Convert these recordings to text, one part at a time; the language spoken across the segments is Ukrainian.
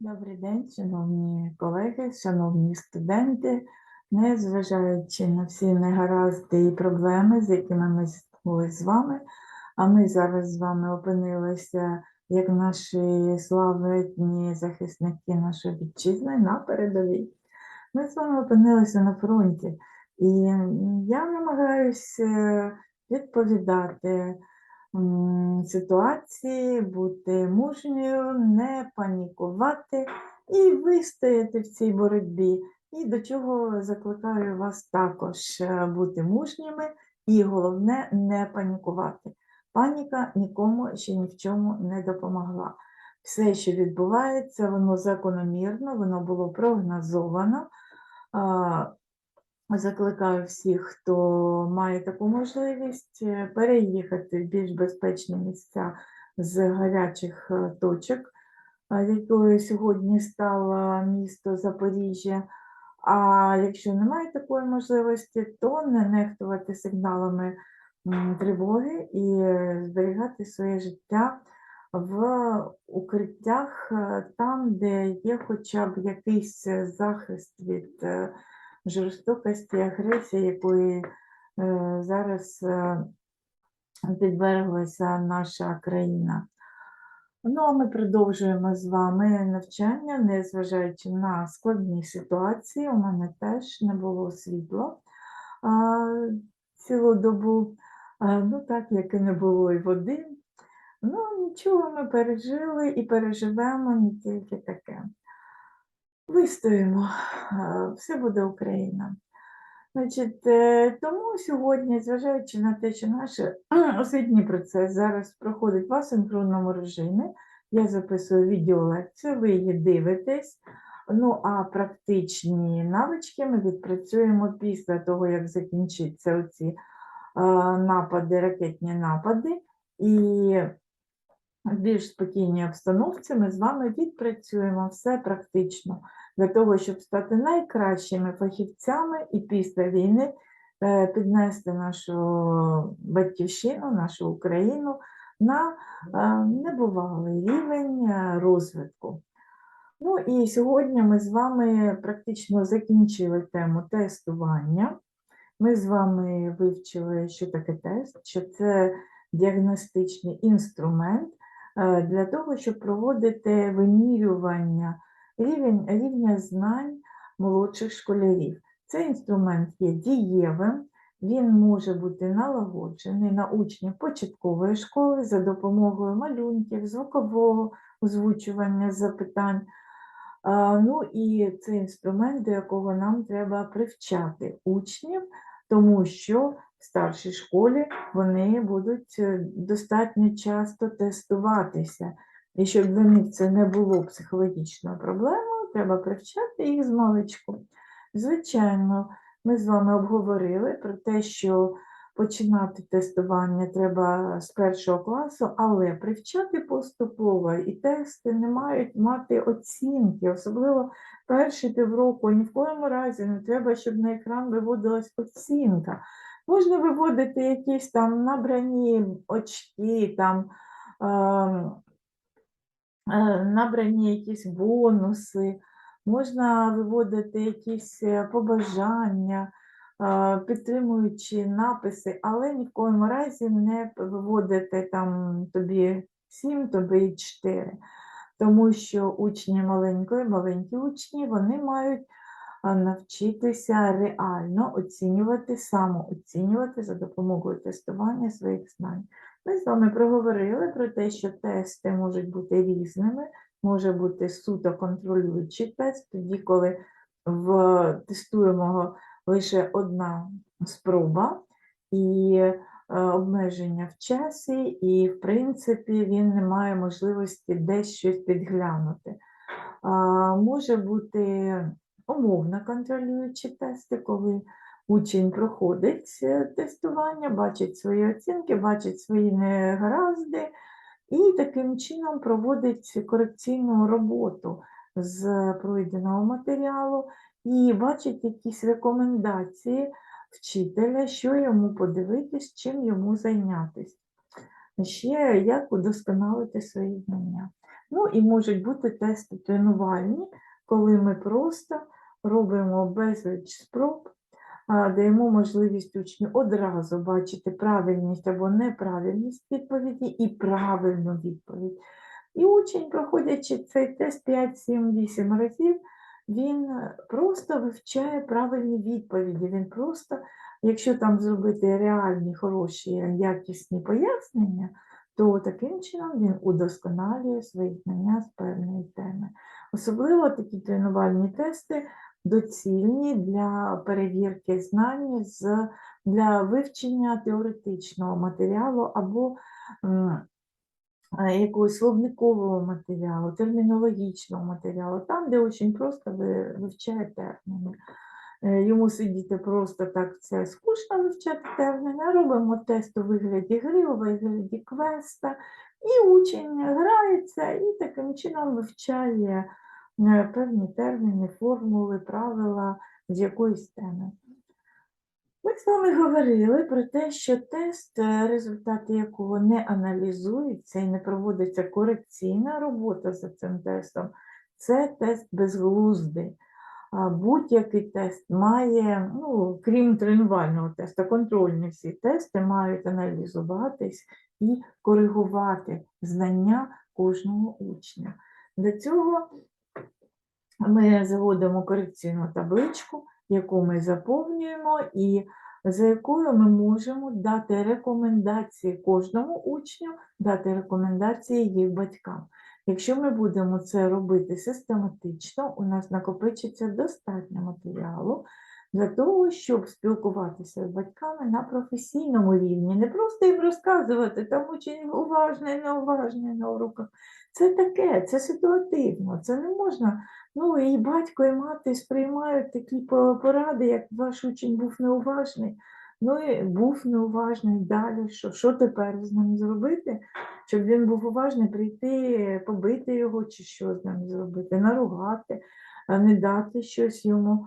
Добрий день, шановні колеги, шановні студенти. Незважаючи на всі негаразди і проблеми, з якими ми зіткнулися з вами, а ми зараз з вами опинилися як наші славетні захисники нашої вітчизни на передовій. Ми з вами опинилися на фронті, і я намагаюся відповідати ситуації, бути мужньою, не панікувати і вистояти в цій боротьбі. І до чого закликаю вас також е, бути мужніми і головне не панікувати. Паніка нікому ще ні в чому не допомогла. Все, що відбувається, воно закономірно, воно було прогнозовано. Закликаю всіх, хто має таку можливість, е, переїхати в більш безпечні місця з гарячих е, точок, якою сьогодні стало місто Запоріжжя. А якщо немає такої можливості, то не нехтувати сигналами тривоги і е, зберігати своє життя в укриттях е, там, де є хоча б якийсь е, захист від е, жорстокості, агресії, якої е, зараз е, підверглася наша країна. Ну, а ми продовжуємо з вами навчання, незважаючи на складні ситуації. У мене теж не було світла цілу добу, ну так як і не було і води. Ну, нічого ми пережили і переживемо не тільки таке. Вистоїмо, все буде Україна. Значить, е, тому сьогодні, зважаючи на те, що наш освітній процес зараз проходить в асинхронному режимі, я записую відеолекцію, ви її дивитесь. Ну, а практичні навички ми відпрацюємо після того, як закінчаться оці е, напади, ракетні напади, і в більш спокійній обстановці ми з вами відпрацюємо все практично для того, щоб стати найкращими фахівцями і після війни е, піднести нашу батьківщину, нашу Україну на е, небувалий рівень е, розвитку. Ну і сьогодні ми з вами практично закінчили тему тестування. Ми з вами вивчили, що таке тест, що це діагностичний інструмент для того, щоб проводити вимірювання рівень, рівня знань молодших школярів. Цей інструмент є дієвим, він може бути налагоджений на учнів початкової школи за допомогою малюнків, звукового озвучування запитань. Ну і це інструмент, до якого нам треба привчати учнів, тому що в старшій школі вони будуть е, достатньо часто тестуватися. І щоб для них це не було психологічною проблемою, треба привчати їх з маличку. Звичайно, ми з вами обговорили про те, що починати тестування треба з першого класу, але привчати поступово і тести не мають мати оцінки, особливо перші півроку. Ні в коєму разі не треба, щоб на екран виводилась оцінка. Можна виводити якісь там набрані очки, там. Е, набрані якісь бонуси, можна виводити якісь е, побажання, е, підтримуючи написи, але ні в коєму разі не виводити там тобі 7, тобі 4. Тому що учні маленької, маленькі учні, вони мають навчитися реально оцінювати, самооцінювати за допомогою тестування своїх знань. Ми з вами проговорили про те, що тести можуть бути різними, може бути суто контролюючий тест, тоді, коли в тестуємо лише одна спроба і е, обмеження в часі, і, в принципі, він не має можливості десь щось підглянути. Може бути умовно контролюючі тести, коли учень проходить е, тестування, бачить свої оцінки, бачить свої негаразди і таким чином проводить корекційну роботу з пройденого матеріалу і бачить якісь рекомендації вчителя, що йому подивитись, чим йому зайнятися. Ще як удосконалити свої знання. Ну і можуть бути тести тренувальні, коли ми просто робимо безліч спроб, даємо можливість учню одразу бачити правильність або неправильність відповіді і правильну відповідь. І учень, проходячи цей тест 5, 7, 8 разів, він просто вивчає правильні відповіді. Він просто, якщо там зробити реальні, хороші, якісні пояснення, то таким чином він удосконалює свої знання з певної теми. Особливо такі тренувальні тести доцільні для перевірки знань для вивчення теоретичного матеріалу або е, якогось словникового матеріалу, термінологічного матеріалу, там, де дуже просто ви- вивчає терміни. Е, Йому сидіти просто так це скучно вивчати терміни, робимо тест у вигляді гри, у вигляді квеста, і учень грається і таким чином вивчає певні терміни, формули, правила з якоїсь теми. Ми з вами говорили про те, що тест, е, результати якого не аналізуються і не проводиться корекційна робота за цим тестом, це тест безглуздий. Будь-який тест має, ну, крім тренувального тесту, контрольні всі тести мають аналізуватись і коригувати знання кожного учня. Для цього ми заводимо корекційну табличку, яку ми заповнюємо, і за якою ми можемо дати рекомендації кожному учню, дати рекомендації їх батькам. Якщо ми будемо це робити систематично, у нас накопичиться достатньо матеріалу для того, щоб спілкуватися з батьками на професійному рівні, не просто їм розказувати, там учень уважний, неуважний на уроках. Це таке, це ситуативно, це не можна. Ну і батько, і мати сприймають такі поради, як ваш учень був неуважний. Ну і був неуважний далі. Що, що тепер з ним зробити? Щоб він був уважний, прийти, побити його, чи що з ним зробити, наругати, не дати щось йому,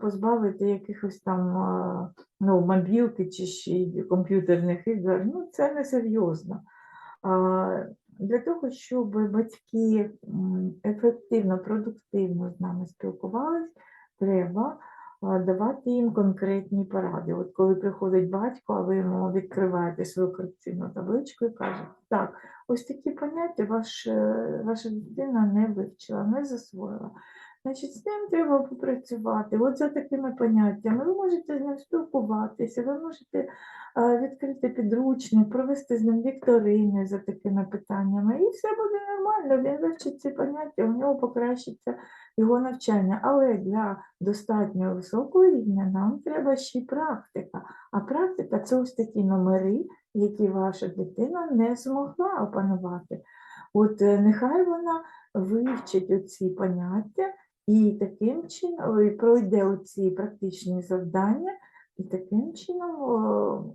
позбавити якихось там ну, мобілки чи комп'ютерних ігор. Ну, це не серйозно. Для того, щоб батьки ефективно, продуктивно з нами спілкувались, треба давати їм конкретні поради. От коли приходить батько, а ви йому відкриваєте свою корекційну табличку і кажете, так, ось такі поняття ваш, е, ваша дитина не вивчила, не засвоїла. Значить, з ним треба попрацювати. За такими поняттями ви можете з ним спілкуватися, ви можете а, відкрити підручник, провести з ним вікторини за такими питаннями, і все буде нормально, він вивчить ці поняття, у нього покращиться його навчання. Але для достатньо високого рівня нам треба ще й практика. А практика це ось такі номери, які ваша дитина не змогла опанувати. От е, нехай вона вивчить оці поняття і таким чином і пройде оці практичні завдання, і таким чином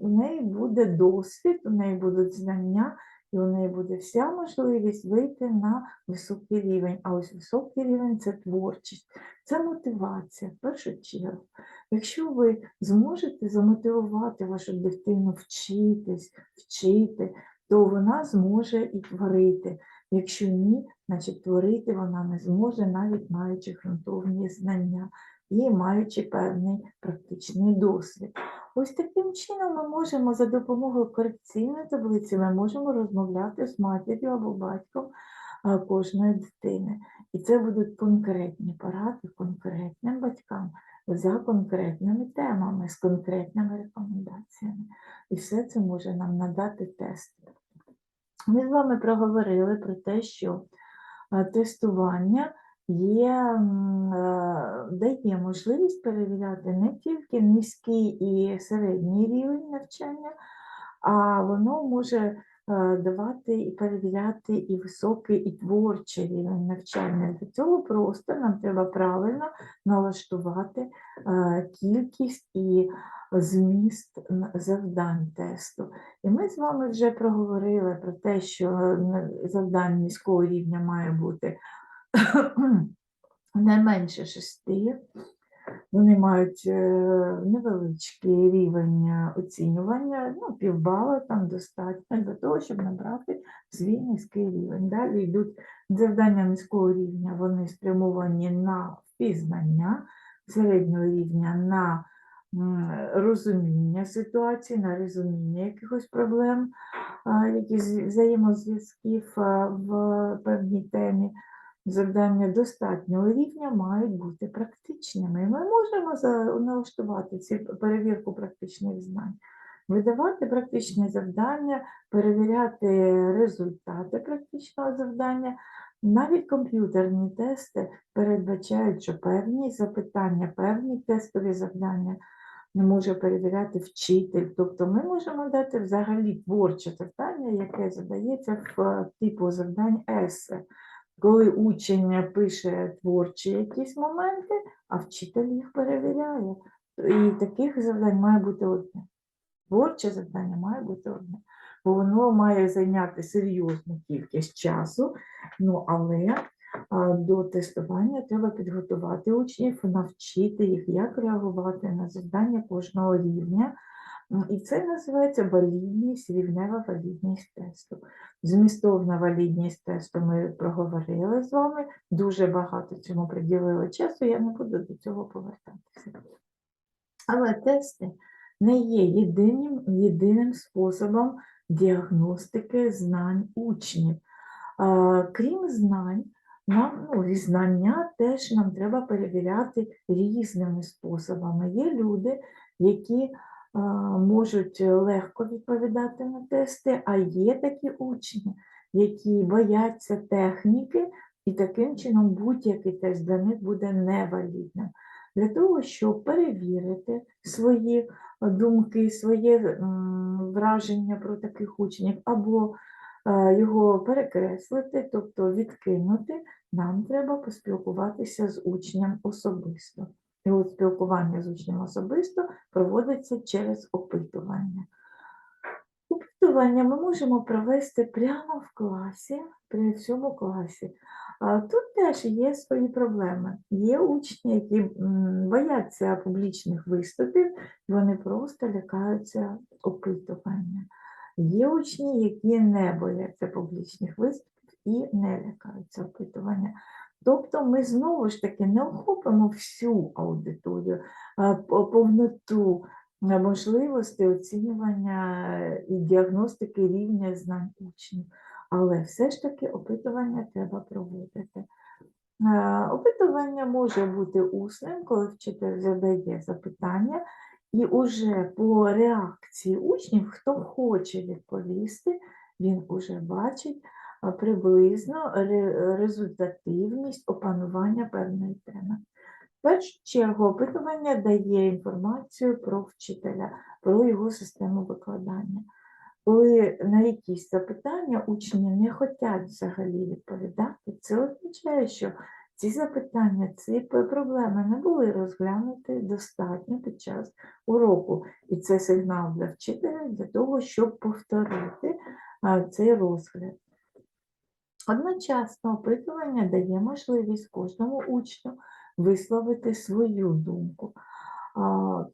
у неї буде досвід, у неї будуть знання, і у неї буде вся можливість вийти на високий рівень. А ось високий рівень це творчість, це мотивація в першу чергу. Якщо ви зможете замотивувати вашу дитину вчитись, вчити, то вона зможе і творити. Якщо ні, значить творити вона не зможе, навіть маючи ґрунтовні знання і маючи певний практичний досвід. Ось таким чином ми можемо за допомогою корекційної таблиці ми можемо розмовляти з матір'ю або батьком кожної дитини. І це будуть конкретні поради конкретним батькам за конкретними темами, з конкретними рекомендаціями. І все це може нам надати тест. Ми з вами проговорили про те, що е, тестування є, е, дає можливість перевіряти не тільки низький і середній рівень навчання, а воно може давати і перевіряти і високий, і творчий рівень навчання. Для цього просто нам треба правильно налаштувати е, кількість і зміст завдань тесту. І ми з вами вже проговорили про те, що е, завдань низького рівня має бути не менше шести. Вони мають е, невеличкий рівень е, оцінювання, ну, півбала там достатньо для того, щоб набрати свій низький рівень. Далі йдуть завдання низького рівня, вони спрямовані на впізнання середнього рівня на розуміння ситуації, на розуміння якихось проблем, якісь взаємозв'язків в певній темі. Завдання достатнього рівня мають бути практичними. Ми можемо налаштувати ці перевірку практичних знань, видавати практичні завдання, перевіряти результати практичного завдання. Навіть комп'ютерні тести передбачають, що певні запитання, певні тестові завдання не може перевіряти вчитель. Тобто ми можемо дати взагалі творче завдання, яке задається в е, типу завдань есе. Коли учень пише творчі якісь моменти, а вчитель їх перевіряє. І таких завдань має бути одне. Творче завдання має бути одне, бо воно має зайняти серйозну кількість часу, ну але до тестування треба підготувати учнів, навчити їх, як реагувати на завдання кожного рівня. М, І це називається валідність, рівнева валідність тесту. Змістовна валідність тесту ми проговорили з вами, дуже багато цьому приділили часу, я не буду до цього повертатися. Але тести не є єдиним, єдиним способом діагностики знань учнів. Крім знань, нам, ну, знання теж нам треба перевіряти різними способами. Є люди, які можуть легко відповідати на тести, а є такі учні, які бояться техніки, і таким чином будь-який тест для них буде невалідним. Для того, щоб перевірити свої е, думки, своє враження про таких учнів, або е, його перекреслити, тобто відкинути, нам треба поспілкуватися з учнем особисто. І спілкування з учнем особисто проводиться через опитування. Опитування ми можемо провести прямо в класі, при всьому класі. Тут теж є свої проблеми. Є учні, які бояться публічних виступів, вони просто лякаються опитування. Є учні, які не бояться публічних виступів і не лякаються опитування. Тобто ми знову ж таки не охопимо всю аудиторію, повноту можливостей оцінювання е, і діагностики рівня знань учнів. Але все ж таки опитування треба проводити. Е, Опитування може бути усним, коли вчитель задає запитання, і уже по реакції учнів, хто хоче відповісти, він уже бачить приблизно результативність опанування певної теми. В першу чергу опитування дає інформацію про вчителя, про його систему викладання. Коли на якісь запитання учні не хочуть взагалі відповідати, це означає, що ці запитання, ці проблеми не були розглянуті достатньо під час уроку. І це сигнал для вчителя для того, щоб повторити цей розгляд. Одночасно опитування дає можливість кожному учню висловити свою думку.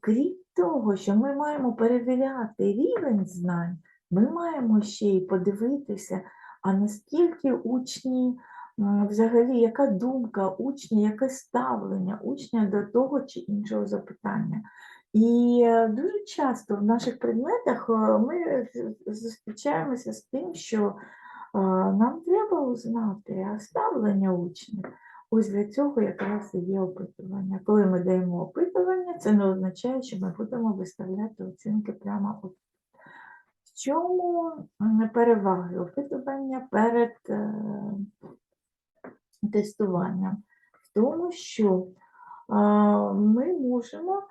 Крім того, що ми маємо перевіряти рівень знань, ми маємо ще й подивитися, а наскільки учні, взагалі, яка думка учня, яке ставлення учня до того чи іншого запитання. І е, дуже часто в наших предметах е, ми зустрічаємося з тим, що нам треба узнати ставлення учнів. Ось для цього якраз і є опитування. Коли ми даємо опитування, це не означає, що ми будемо виставляти оцінки прямо от. В чому переваги опитування перед е, тестуванням? В тому, що ми можемо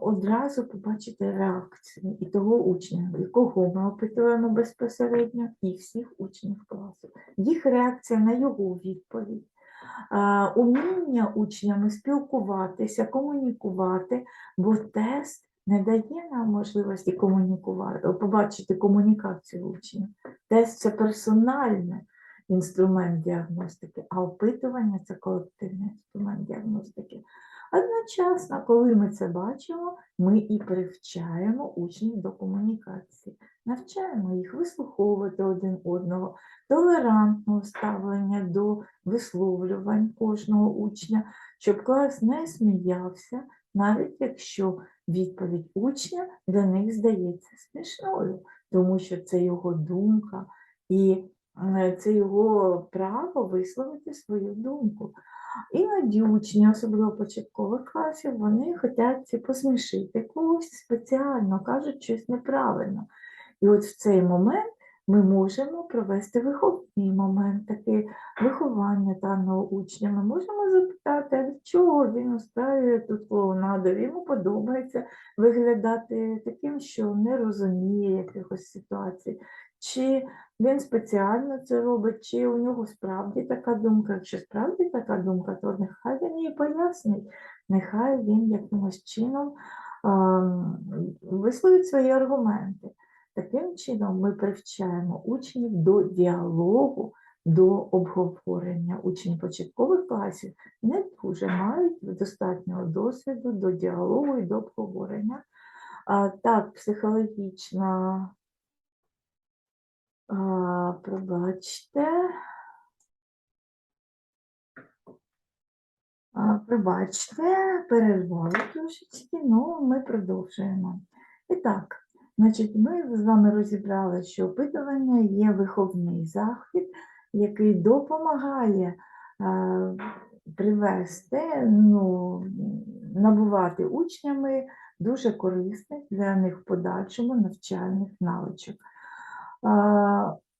одразу побачити реакцію і того учня, якого ми опитуємо безпосередньо, і всіх учнів класу. Їх реакція на його відповідь. Уміння учнями спілкуватися, комунікувати, бо тест не дає нам можливості комунікувати, побачити комунікацію учнів. Тест це персональний інструмент діагностики, а опитування це колективний інструмент діагностики. Одночасно, коли ми це бачимо, ми і привчаємо учнів до комунікації, навчаємо їх вислуховувати один одного, толерантного ставлення до висловлювань кожного учня, щоб клас не сміявся, навіть якщо відповідь учня для них здається смішною, тому що це його думка і це його право висловити свою думку. Іноді учні, особливо початкових класів, вони хочуть посмішити когось спеціально, кажуть щось неправильно. І от в цей момент ми можемо провести виховний момент, такий виховання даного учня. Ми можемо запитати, а від чого він устраює тут клоунаду, йому подобається виглядати таким, що не розуміє якихось ситуацій. Чи він спеціально це робить, чи у нього справді така думка. Якщо справді така думка, то нехай він її пояснить, нехай він якимось чином ам, висловить свої аргументи. Таким чином ми привчаємо учнів до діалогу, до обговорення. Учні початкових класів не дуже мають достатнього досвіду до діалогу і до обговорення. Так, психологічна а, пробачте. А, Пробачте, перервали трошечки, ну ми продовжуємо. І так, значить, ми з вами розібрали, що опитування є виховний захід, який допомагає е, привести, ну, набувати учнями дуже корисних для них в подальшому навчальних навичок.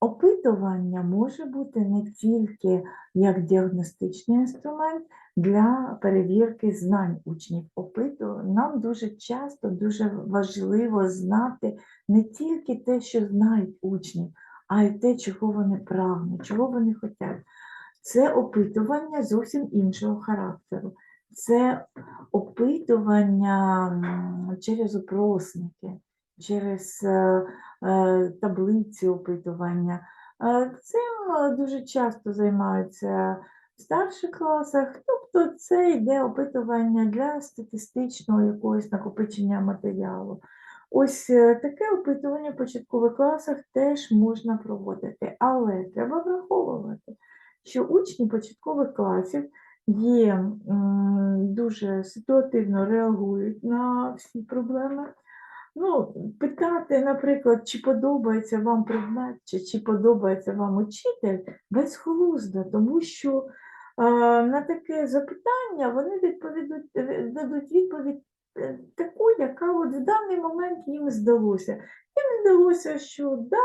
Опитування може бути не тільки як діагностичний інструмент для перевірки знань учнів. Опиту нам дуже часто дуже важливо знати не тільки те, що знають учні, а й те, чого вони прагнуть, чого вони хочуть. Це опитування зовсім іншого характеру. Це опитування через опросники, через е, е, таблиці опитування. Е, Цим дуже часто займаються в старших класах, тобто це йде опитування для статистичного якогось накопичення матеріалу. Ось таке опитування в початкових класах теж можна проводити, але треба враховувати, що учні початкових класів є дуже ситуативно реагують на всі проблеми. Ну, питати, наприклад, чи подобається вам предмет, чи, чи подобається вам учитель, безглуздо, тому що а, на таке запитання вони відповідуть, е, дадуть відповідь е, таку, яка от в даний момент їм здалося. Їм здалося, що да,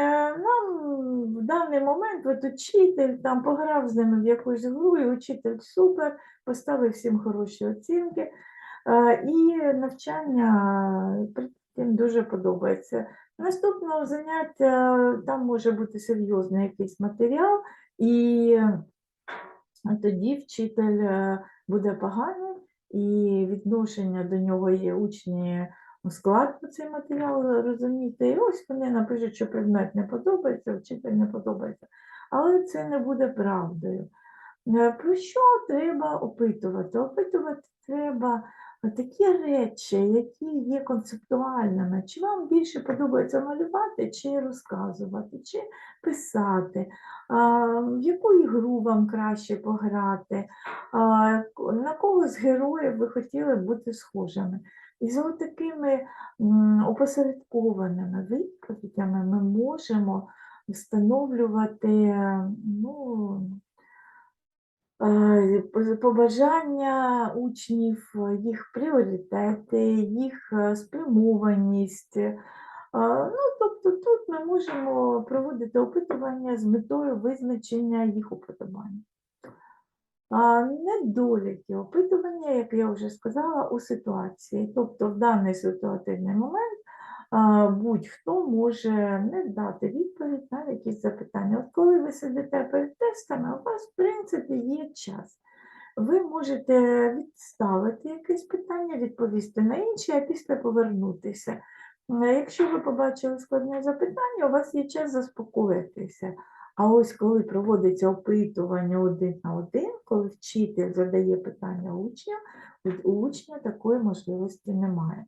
е, нам в даний момент от учитель там пограв з ними в якусь гру, і учитель супер, поставив всім хороші оцінки. Е, І навчання тим дуже подобається. Наступного заняття там може бути серйозний якийсь матеріал, і тоді вчитель е, буде поганий, і відношення до нього є учні складно цей матеріал розуміти. І ось вони напишуть, що предмет не подобається, вчитель не подобається. Але це не буде правдою. Е, Про що треба опитувати? Опитувати треба такі речі, які є концептуальними. Чи вам більше подобається малювати, чи розказувати, чи писати, в яку ігру вам краще пограти, на кого з героїв ви хотіли бути схожими. І за такими опосередкованими відповідями ми можемо встановлювати ну, побажання учнів, їх пріоритети, їх спрямованість. Ну, тобто тут ми можемо проводити опитування з метою визначення їх уподобань. Недоліки опитування, як я вже сказала, у ситуації. Тобто в даний ситуативний момент будь-хто може не дати відповідь на якісь запитання. От коли ви сидите перед тестами, у вас, в принципі, є час. Ви можете відставити якесь питання, відповісти на інше, а після повернутися. Якщо ви побачили складне запитання, у вас є час заспокоїтися. А ось коли проводиться опитування один на один, коли вчитель задає питання учням, у учня такої можливості немає.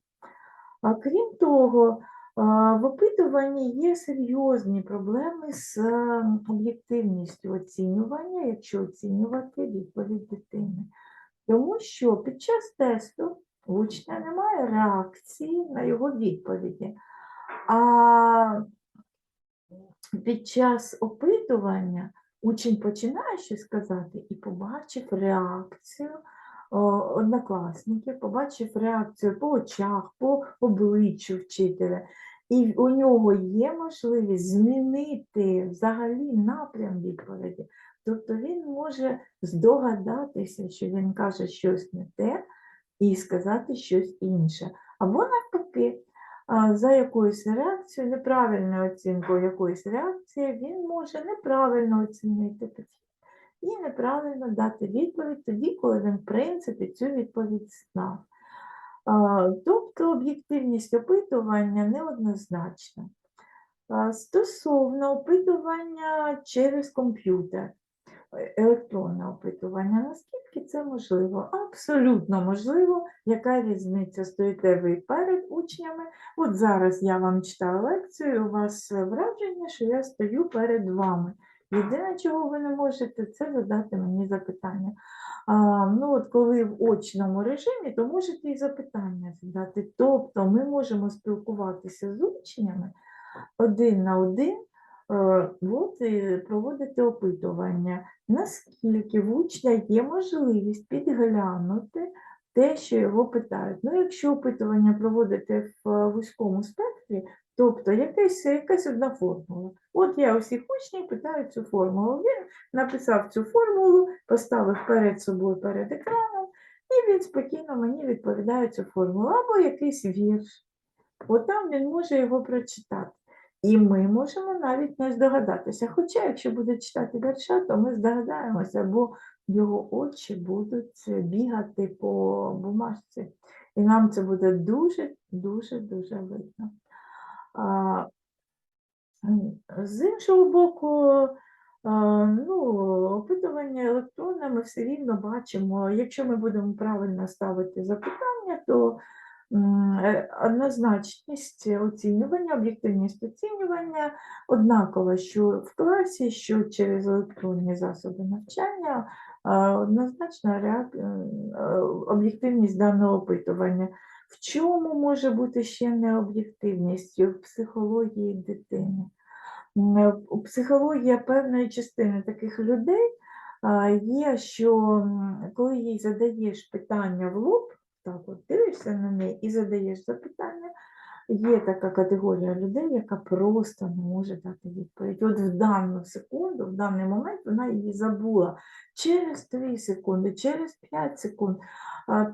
А крім того, в опитуванні є серйозні проблеми з е, об'єктивністю оцінювання, якщо оцінювати відповідь дитини. Тому що під час тесту у учня немає реакції на його відповіді. А під час опитування учень починає щось казати і побачив реакцію однокласників, побачив реакцію по очах, по обличчю вчителя. І у нього є можливість змінити взагалі напрям відповіді. Тобто він може здогадатися, що він каже щось не те, і сказати щось інше. Або навпаки, за якоюсь реакцією, неправильною оцінкою якоїсь реакції, він може неправильно оцінити і неправильно дати відповідь тоді, коли він, в принципі, цю відповідь знав. Тобто об'єктивність опитування неоднозначна. Стосовно опитування через комп'ютер, е, електронне опитування, наскільки це можливо? Абсолютно можливо. Яка різниця? Стоїте ви перед учнями? От зараз я вам читаю лекцію, у вас враження, що я стою перед вами. Єдине, чого ви не можете, це задати мені запитання. А, ну, от коли в очному режимі, то можете і запитання задати. Тобто ми можемо спілкуватися з учнями один на один, е, от, і проводити опитування, наскільки в учня є можливість підглянути те, що його питають. Ну, якщо опитування проводити в е, вузькому спектрі, тобто якась, якась одна формула. От я усіх учнів питаю цю формулу. Він написав цю формулу, поставив перед собою перед екраном, і він спокійно мені відповідає цю формулу, або якийсь вірш. От там він може його прочитати. І ми можемо навіть не здогадатися. Хоча, якщо буде читати вірша, то ми здогадаємося, бо його очі будуть бігати по бумажці. І нам це буде дуже, дуже, дуже видно. З іншого боку, ну, опитування електронне ми все рівно бачимо. Якщо ми будемо правильно ставити запитання, то е, однозначність оцінювання, об'єктивність оцінювання однакова, що в класі, що через електронні засоби навчання, однозначна е, об'єктивність даного опитування. В чому може бути ще необ'єктивність в психології дитини? Е, Психологія певної частини таких людей є, що коли їй задаєш питання в лоб, так от дивишся на неї і задаєш запитання, є така категорія людей, яка просто не може дати відповідь. От в дану секунду, в даний момент вона її забула через 3 секунди, через 5 секунд.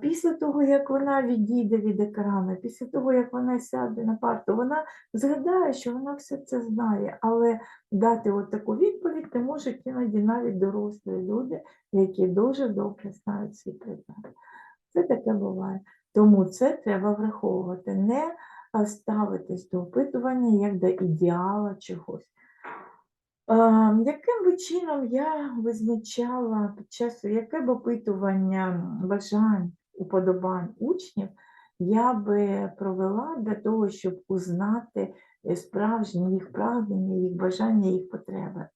Після того, як вона відійде від екрану, після того, як вона сяде на парту, вона згадає, що вона все це знає, але дати от таку відповідь не можуть іноді навіть дорослі люди, які дуже добре знають свій предмет. Це таке буває. Тому це треба враховувати, не ставитись до опитування як до ідеала чогось. Яким би чином я визначала під час, яке б опитування бажань, уподобань учнів я би провела для того, щоб узнати е, справжні їх прагнення, їх бажання, їх потреби.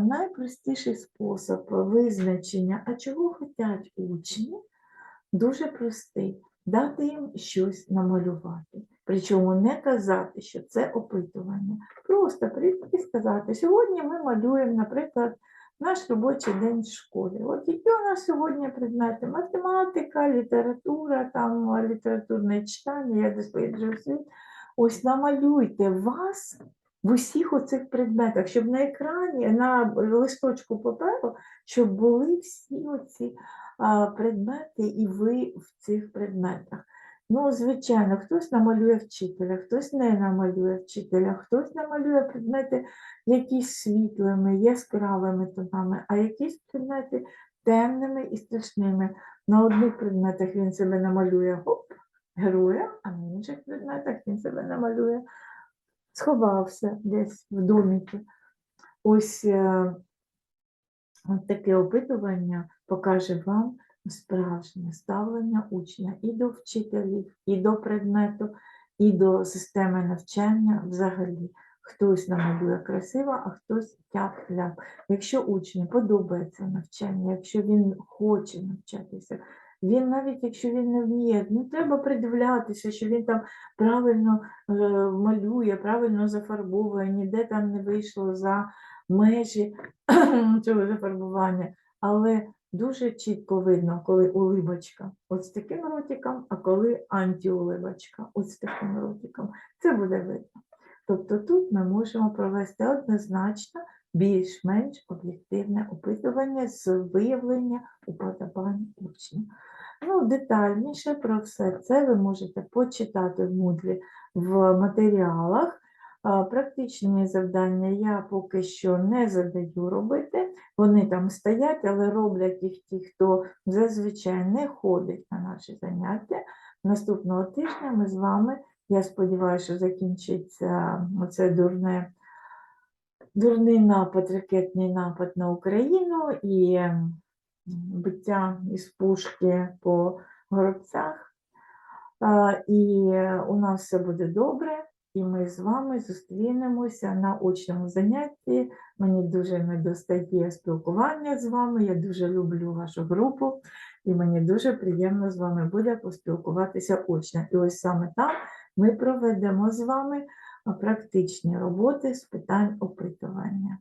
Найпростіший спосіб визначення, а чого хочуть учні, дуже простий. Дати їм щось намалювати. Причому не казати, що це опитування. Просто прийти і сказати, сьогодні ми малюємо, наприклад, наш робочий день в школі. От які у нас сьогодні предмети? Математика, література, там літературне читання, я досліджую світ. Ось намалюйте вас в усіх оцих предметах, щоб на екрані, на листочку паперу, щоб були всі оці предмети і ви в цих предметах. Ну, звичайно, хтось намалює вчителя, хтось не намалює вчителя, хтось намалює предмети якісь світлими, яскравими тонами, а якісь предмети темними і страшними. На одних предметах він себе намалює гоп, героя, а на інших предметах він себе намалює, сховався десь в доміки. Ось е, таке опитування покаже вам справжнє ставлення учня і до вчителів, і до предмету, і до системи навчання взагалі. Хтось намалює красиво, а хтось тяп-ляп. Якщо учню подобається навчання, якщо він хоче навчатися, він навіть якщо він не вміє, не треба придивлятися, що він там правильно е, малює, правильно зафарбовує, ніде там не вийшло за межі цього зафарбування. Але дуже чітко видно, коли улибочка ось таким ротиком, а коли антиулибочка ось таким ротиком. Це буде видно. Тобто тут ми можемо провести однозначно більш-менш об'єктивне опитування з виявлення уподобань учня. Ну, детальніше про все це ви можете почитати в Moodle в матеріалах. Практичні завдання я поки що не задаю робити. Вони там стоять, але роблять їх ті, хто зазвичай не ходить на наші заняття. Наступного тижня ми з вами, я сподіваюся, що закінчиться оце дурне, дурний напад, ракетний напад на Україну і биття із пушки по горобцях. І у нас все буде добре, і ми з вами зустрінемося на очному занятті. Мені дуже недостає спілкування з вами. Я дуже люблю вашу групу, і мені дуже приємно з вами буде поспілкуватися очно. І ось саме там ми проведемо з вами практичні роботи з питань опитування.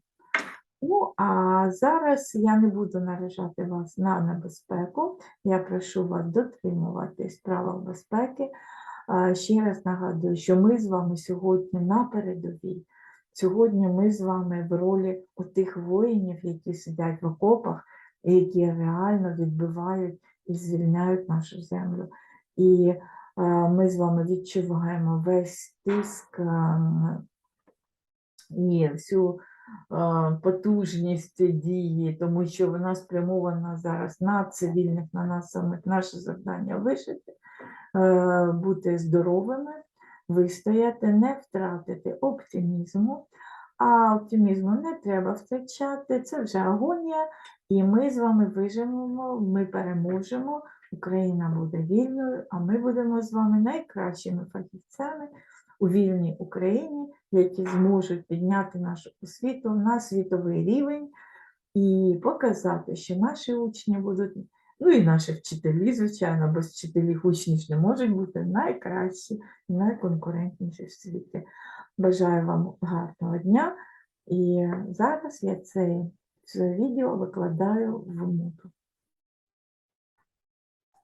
Ну, а зараз я не буду наражати вас на небезпеку. Я прошу вас дотримуватись правил безпеки. Ще раз нагадую, що ми з вами сьогодні на передовій. Сьогодні ми з вами в ролі тих воїнів, які сидять в окопах, і які реально відбивають і звільняють нашу землю. І а, ми з вами відчуваємо весь тиск ем, і всю е, потужність дії, тому що вона спрямована зараз на цивільних, на нас самих. Наше завдання вижити, е, бути здоровими, вистояти, не втратити оптимізму. А оптимізму не треба втрачати, це вже агонія, і ми з вами виживемо, ми переможемо. Україна буде вільною, а ми будемо з вами найкращими фахівцями у вільній Україні, які зможуть підняти нашу освіту на світовий рівень і показати, що наші учні будуть, ну і наші вчителі, звичайно, без вчителів учні не можуть бути найкращі і найконкурентніші в світі. Бажаю вам гарного дня. І зараз я це, це відео викладаю в муту.